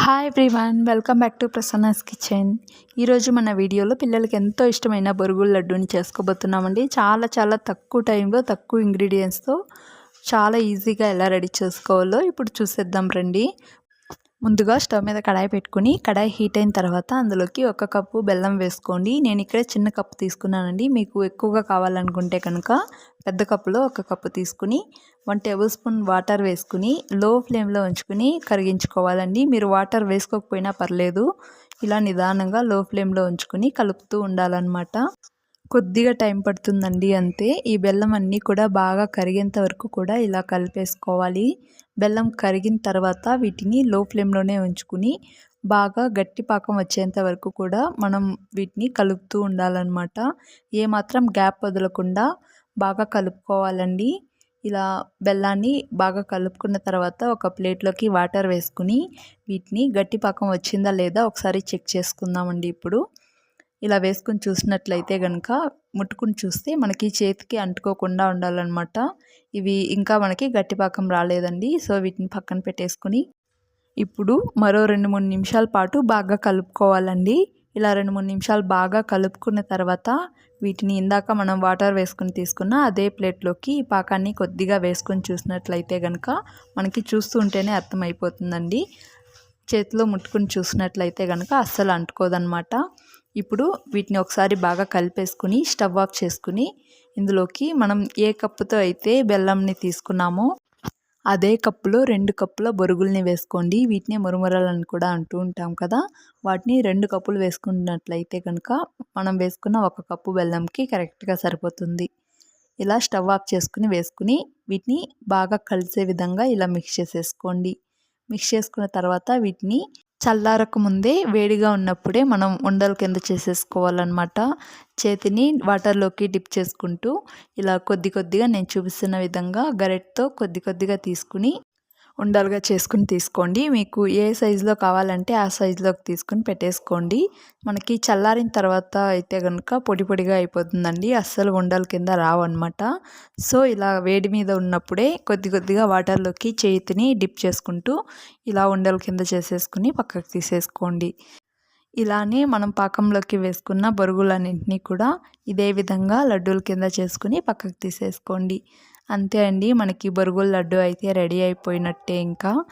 Hi everyone welcome back to Prasanna's kitchen ఈరోజు మన వీడియోలో పిల్లలకి ఎంతో ఇష్టమైన బొరుగుల లడ్డూని చేసుకోబోతున్నామండి. చాలా చాలా తక్కువ టైంలో తక్కువ ఇంగ్రీడియంట్స్తో చాలా ఈజీగా ఎలా రెడీ చేసుకోవాలో ఇప్పుడు చూసేద్దాం రండి. ముందుగా స్టవ్ మీద కడాయి పెట్టుకుని కడాయి హీట్ అయిన తర్వాత అందులోకి ఒక కప్పు బెల్లం వేసుకోండి. నేను ఇక్కడ చిన్న కప్పు తీసుకున్నానండి. మీకు ఎక్కువగా కావాలనుకుంటే కనుక పెద్ద కప్పులో ఒక కప్పు తీసుకుని వన్ టేబుల్ స్పూన్ వాటర్ వేసుకుని లో ఫ్లేమ్లో ఉంచుకుని కరిగించుకోవాలండి. మీరు వాటర్ వేసుకోకపోయినా పర్లేదు. ఇలా నిదానంగా లో ఫ్లేమ్లో ఉంచుకుని కలుపుతూ ఉండాలన్నమాట. కొద్దిగా టైం పడుతుందండి అంతే. ఈ బెల్లం అన్నీ కూడా బాగా కరిగేంత వరకు కూడా ఇలా కలిపేసుకోవాలి. బెల్లం కరిగిన తర్వాత వీటిని లో ఫ్లేమ్లోనే ఉంచుకుని బాగా గట్టి పాకం వచ్చేంత వరకు కూడా మనం వీటిని కలుపుతూ ఉండాలన్నమాట. ఏమాత్రం గ్యాప్ వదలకుండా బాగా కలుపుకోవాలండి. ఇలా బెల్లాన్ని బాగా కలుపుకున్న తర్వాత ఒక ప్లేట్లోకి వాటర్ వేసుకుని వీటిని గట్టి పాకం వచ్చిందా లేదా ఒకసారి చెక్ చేసుకుందామండి ఇప్పుడు. ఇలా వేసుకుని చూసినట్లయితే కనుక ముట్టుకుని చూస్తే మనకి చేతికి అంటుకోకుండా ఉండాలన్నమాట. ఇవి ఇంకా మనకి గట్టిపాకం రాలేదండి. సో వీటిని పక్కన పెట్టేసుకుని ఇప్పుడు మరో రెండు మూడు నిమిషాల పాటు బాగా కలుపుకోవాలండి. ఇలా రెండు మూడు నిమిషాలు బాగా కలుపుకున్న తర్వాత వీటిని ఇందాక మనం వాటర్ వేసుకుని తీసుకున్న అదే ప్లేట్లోకి ఈ పాకాన్ని కొద్దిగా వేసుకొని చూసినట్లయితే కనుక మనకి చూస్తుంటేనే అర్థమైపోతుందండి. చేతిలో ముట్టుకుని చూసినట్లయితే కనుక అస్సలు అంటుకోదనమాట ఇప్పుడు వీటిని ఒకసారి బాగా కలిపేసుకుని స్టవ్ ఆఫ్ చేసుకుని ఇందులోకి మనం ఏ కప్పుతో అయితే బెల్లంని తీసుకున్నామో అదే కప్పులో రెండు కప్పుల బొరుగుల్ని వేసుకోండి. వీటిని మురుమురలని కూడా అంటూ ఉంటాం కదా. వాటిని రెండు కప్పులు వేసుకున్నట్లయితే కనుక మనం వేసుకున్న ఒక కప్పు బెల్లంకి కరెక్ట్గా సరిపోతుంది. ఇలా స్టవ్ ఆఫ్ చేసుకుని వేసుకుని వీటిని బాగా కలిసే విధంగా ఇలా మిక్స్ చేసేసుకోండి. మిక్స్ చేసుకున్న తర్వాత వీటిని చల్లారక ముందే వేడిగా ఉన్నప్పుడే మనం ఉండల కింద చేసేసుకోవాలన్నమాట. చేతిని వాటర్లోకి డిప్ చేసుకుంటూ ఇలా కొద్ది కొద్దిగా నేను చూపిస్తున్న విధంగా గరెట్తో కొద్ది కొద్దిగా తీసుకుని ఉండలుగా చేసుకుని తీసుకోండి. మీకు ఏ సైజులో కావాలంటే ఆ సైజులోకి తీసుకుని పెట్టేసుకోండి. మనకి చల్లారిన తర్వాత అయితే కనుక పొడి పొడిగా అయిపోతుందండి. అస్సలు ఉండల కింద రావన్నమాట. సో ఇలా వేడి మీద ఉన్నప్పుడే కొద్ది కొద్దిగా వాటర్లోకి చేతిని డిప్ చేసుకుంటూ ఇలా ఉండల కింద చేసేసుకుని పక్కకు తీసేసుకోండి. ఇలానే మనం పాకంలోకి వేసుకున్న బొరుగులన్నింటినీ కూడా ఇదే విధంగా లడ్డూల కింద చేసుకుని పక్కకు తీసేసుకోండి. అంతే అండి. మనకి బొరుగుల లడ్డు అయితే రెడీ అయిపోయినట్టే ఇంకా.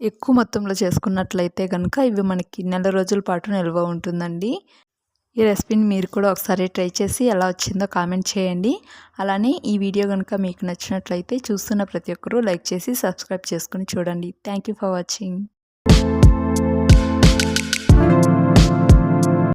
ఎక్కువ మొత్తంలో చేసుకున్నట్లయితే కనుక ఇవి మనకి నెల రోజుల పాటు నిల్వ ఉంటుందండి. ఈ రెసిపీని మీరు కూడా ఒకసారి ట్రై చేసి ఎలా వచ్చిందో కామెంట్ చేయండి. అలానే ఈ వీడియో కనుక మీకు నచ్చినట్లయితే చూస్తున్న ప్రతి ఒక్కరూ లైక్ చేసి సబ్స్క్రైబ్ చేసుకుని చూడండి. Thank for watching.